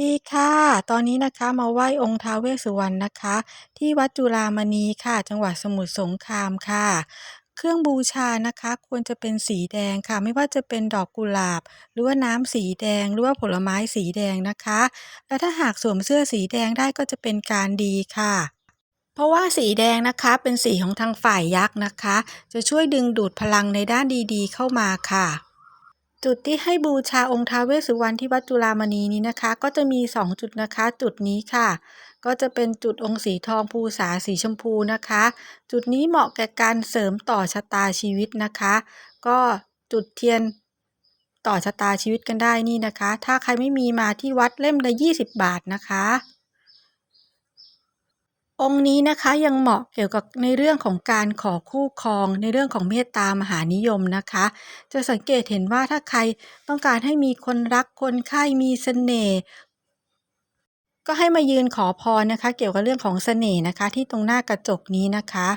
ดีค่ะ ตอนนี้นะคะมาไหว้องค์ท้าวเวสสุวรรณนะคะ ที่วัดจุฬามณีค่ะ จังหวัดสมุทรสงครามค่ะ เครื่องบูชานะคะ ควรจะเป็นสีแดงค่ะ ไม่ว่าจะเป็นดอกกุหลาบ หรือว่าน้ำสีแดง หรือว่าผลไม้สีแดงนะคะ และถ้าหากสวมเสื้อสีแดงได้ก็จะเป็นการดีค่ะ เพราะว่าสีแดงนะคะเป็นสีของทางฝ่ายยักษ์นะคะ จะช่วยดึงดูดพลังในด้านดีๆ เข้ามาค่ะ จุดที่ให้บูชาองค์ท้าเวสสุวรรณที่วัดจุฬามณีนี้นะคะ ก็จะมี 2 จุดนะคะ จุดนี้ค่ะ ก็จะเป็นจุดองค์สีทองภูษาสีชมพูนะคะ จุดนี้เหมาะแก่การเสริมต่อชะตาชีวิตนะคะ ก็จุดเทียนต่อชะตาชีวิตกันได้นี่นะคะ ถ้าใครไม่มีมาที่วัดเล่มละ 20 บาทนะคะ องค์นี้นะคะยังเหมาะเกี่ยวกับในเรื่องของการขอคู่ครอง ในเรื่องของเมตตามหานิยมนะคะ จะสังเกตเห็นว่าถ้าใครต้องการให้มีคนรักคนใคร่มีเสน่ห์ก็ให้มายืนขอพรนะคะ เกี่ยวกับเรื่องของเสน่ห์นะคะ ที่ตรงหน้ากระจกนี้นะคะ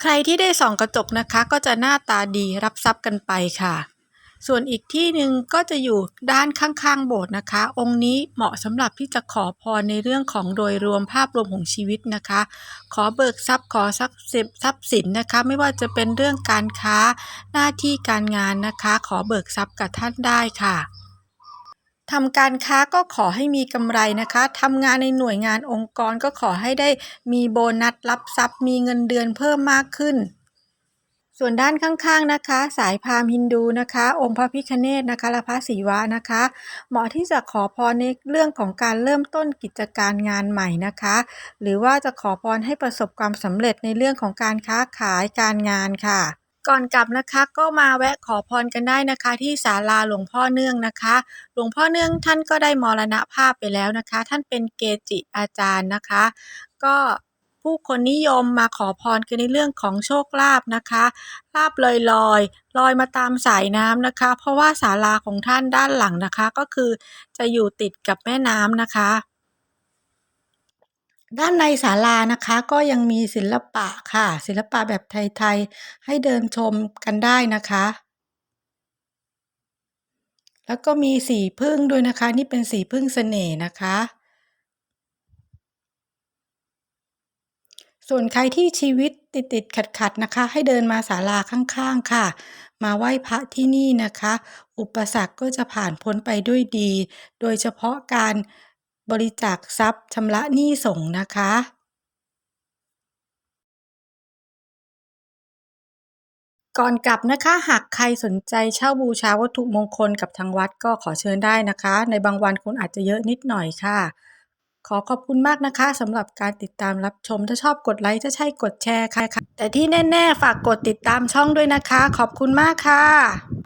ใครที่ได้ส่องกระจกนะคะ ก็จะหน้าตาดีรับทรัพย์กันไปค่ะ ส่วนอีกที่หนึ่งก็จะอยู่ด้านข้างๆ โบสถ์นะคะ องค์นี้เหมาะสำหรับที่จะขอพรในเรื่องของโดยรวมภาพรวมของชีวิตนะคะ ขอเบิกทรัพย์ขอทรัพย์สิบทรัพย์สินนะคะ ไม่ว่าจะเป็นเรื่องการค้าหน้าที่การงานนะคะ ขอเบิกทรัพย์กับท่านได้ค่ะทำการค้าก็ขอให้มีกำไรนะคะทำงานในหน่วยงานองค์กรก็ขอให้ได้มีโบนัสรับทรัพย์ มีเงินเดือนเพิ่มมากขึ้น ส่วนด้านข้างๆนะคะ สายพราหมณ์ฮินดูนะคะ องค์พระพิฆเนศนะคะและพระศิวะนะคะ เหมาะที่จะขอพรในเรื่องของการเริ่มต้นกิจการงานใหม่นะคะ หรือว่าจะขอพรให้ประสบความสำเร็จในเรื่องของการค้าขายการงานค่ะ ก่อนกลับนะคะก็มาแวะขอพรกันได้นะคะ ที่ศาลาหลวงพ่อเนื่องนะคะ หลวงพ่อเนื่องท่านก็ได้มรณภาพไปแล้วนะคะ ท่านเป็นเกจิอาจารย์นะคะ ก็ ผู้คนนิยมมาขอพรกันในเรื่องของโชคลาภนะคะลาบลอยลอยลอยมาตามสายน้ำนะคะ เพราะว่าศาลาของท่านด้านหลังนะคะ ก็คือจะอยู่ติดกับแม่น้ำนะคะ ด้านในศาลานะคะก็ยังมีศิลปะค่ะ ศิลปะแบบไทยๆ ให้เดินชมกันได้นะคะแล้วก็มีสีพึ่งด้วยนะคะ นี่เป็นสีพึ่งเสน่ห์นะคะ ส่วนใครที่ชีวิตติดติดขัดขัดนะคะ ให้เดินมาศาลาข้างๆค่ะ มาไหว้พระที่นี่นะคะ อุปสรรคก็จะผ่านพ้นไปด้วยดี โดยเฉพาะการบริจาคทรัพย์ชำระหนี้สงฆ์นะคะก่อนกลับนะคะหากใครสนใจเช่าบูชาวัตถุมงคลกับทางวัดก็ขอเชิญได้นะคะ ในบางวันคนอาจจะเยอะนิดหน่อยค่ะ ขอขอบคุณมากนะคะสำหรับการติดตามรับชม ถ้าชอบกดไลค์ถ้าใช่กดแชร์ค่ะ แต่ที่แน่ ๆ ฝากกดติดตามช่องด้วยนะคะ ขอบคุณมากค่ะ